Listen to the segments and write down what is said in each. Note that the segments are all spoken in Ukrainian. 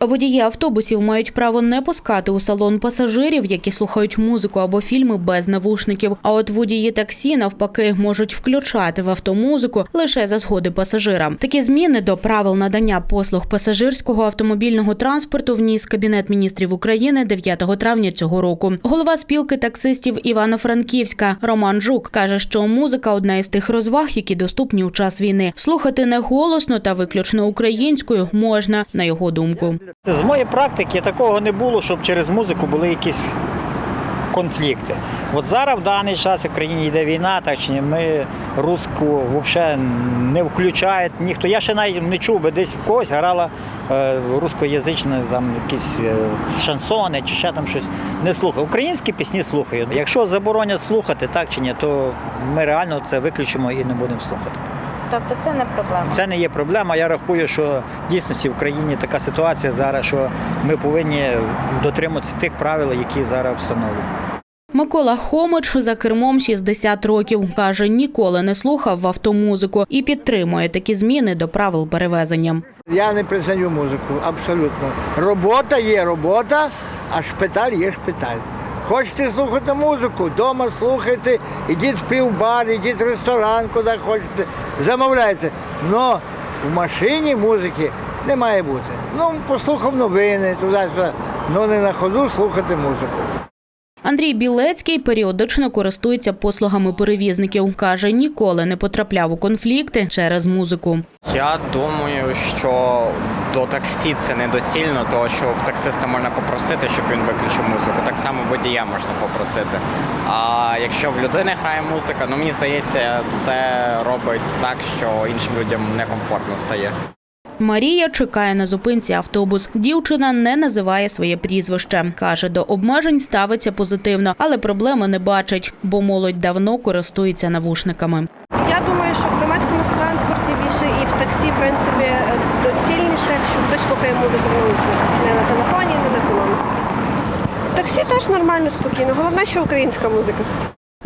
Водії автобусів мають право не пускати у салон пасажирів, які слухають музику або фільми без навушників. А от водії таксі навпаки можуть включати в автомузику лише за згоди пасажира. Такі зміни до правил надання послуг пасажирського автомобільного транспорту вніс Кабінет міністрів України 9 травня цього року. Голова спілки таксистів Івано-Франківська Роман Жук каже, що музика одна із тих розваг, які доступні у час війни. Слухати не голосно та виключно українською можна, на його думку. З моєї практики такого не було, щоб через музику були якісь конфлікти. От зараз в даний час в країні йде війна, так чи ні, ми русську взагалі не включають ніхто. Я ще навіть не чув, би десь в когось грала е, рускоязична там якісь е, шансони чи ще там щось. Не слухаю. Українські пісні слухаю. Якщо заборонять слухати, так чи ні, то ми реально це виключимо і не будемо слухати. Тобто це не проблема. Це не є проблема. Я рахую, що в дійсності в країні така ситуація зараз, що ми повинні дотримуватися тих правил, які зараз встановлені. Микола Хомич за кермом 60 років. Каже, ніколи не слухав автомузику і підтримує такі зміни до правил перевезення. Я не признаю музику, абсолютно. Робота є робота, а шпиталь є шпиталь. Хочете слухати музику, вдома слухайте, ідіть в півбар, ідіть в ресторан, куди хочете, замовляйте. Но в машині музики не має бути. Ну, послухав новини, туди, туди, але не на ходу слухати музику. Андрій Білецький періодично користується послугами перевізників. Каже, ніколи не потрапляв у конфлікти через музику. Я думаю, що до таксі це недоцільно, тому що в таксиста можна попросити, щоб він виключив музику. Так само водія можна попросити. А якщо в людини грає музика, ну мені здається, це робить так, що іншим людям некомфортно стає. Марія чекає на зупинці автобус. Дівчина не називає своє прізвище. Каже, до обмежень ставиться позитивно, але проблеми не бачить, бо молодь давно користується навушниками. Я думаю, що в громадському транспорті більше і в таксі, в принципі, доцільніше, якщо хтось слухає музику в наушниках. Не на телефоні, не на колоні. В таксі теж нормально, спокійно. Головне, що українська музика.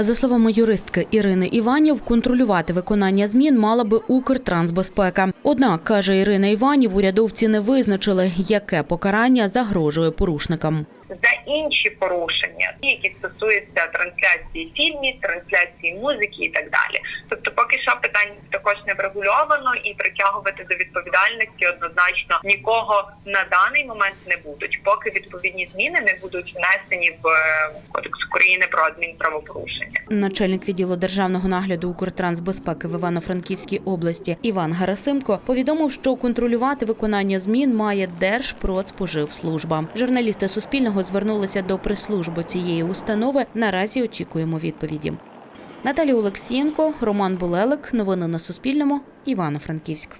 За словами юристки Ірини Іванів, контролювати виконання змін мала би Укртрансбезпека. Однак, каже Ірина Іванів, урядовці не визначили, яке покарання загрожує порушникам. за інші порушення, які стосуються трансляції фільмів, трансляції музики і так далі. Тобто, поки що питання також не врегульовано і притягувати до відповідальності однозначно нікого на даний момент не будуть, поки відповідні зміни не будуть внесені в е, кодекс України про адмінправопорушення. Начальник відділу державного нагляду Укртрансбезпеки в Івано-Франківській області Іван Гарасимко повідомив, що контролювати виконання змін має Держпродспоживслужба. Журналісти Суспільного звернулися до прес-служби цієї установи. Наразі очікуємо відповіді. Наталія Олексієнко, Роман Булелик. Новини на Суспільному. Івано-Франківськ.